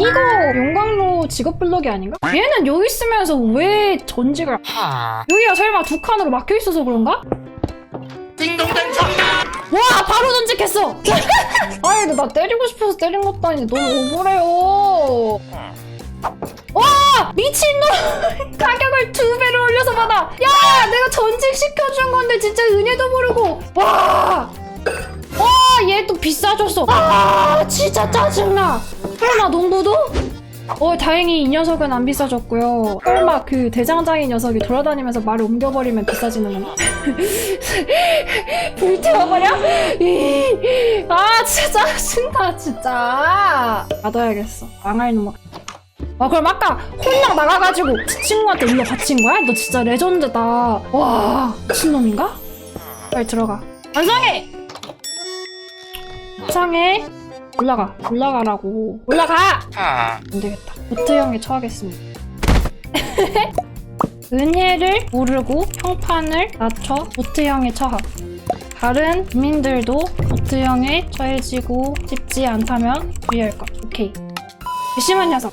이거 용광로 직업 블럭이 아닌가? 얘는 여기 있으면서 왜 전직을 여기가 설마 두 칸으로 막혀 있어서 그런가? 딩동댕 정답! 와 바로 전직했어! 아니 근데 나 때리고 싶어서 때린 것도 아닌데 너무 억울해요. 와 미친놈! 가격을 두 배로 올려서 받아! 야 내가 전직 시켜준 건데 진짜 은혜도 모르고! 와 또 비싸졌어 아 진짜 짜증나 설마 농부도? 어 다행히 이 녀석은 안 비싸졌고요 설마 그 대장장이 녀석이 돌아다니면서 말을 옮겨버리면 비싸지는 건가? 불태워버려? 이, 아 진짜 짜증나 진짜 받아야겠어 망할 놈아 와 그럼 아까 혼랑 나가가지고 그 친구한테 일로 바친 거야? 너 진짜 레전드다 와 미친놈인가? 빨리 들어가 완성해! 완성해 올라가 올라가라고 올라가! 안되겠다 보트 형에 처하겠습니다 은혜를 모르고 평판을 낮춰 보트형에 처함. 다른 국민들도 보트형에 처해지고 싶지 않다면 주의할 것. 오케이. 괘씸한 녀석.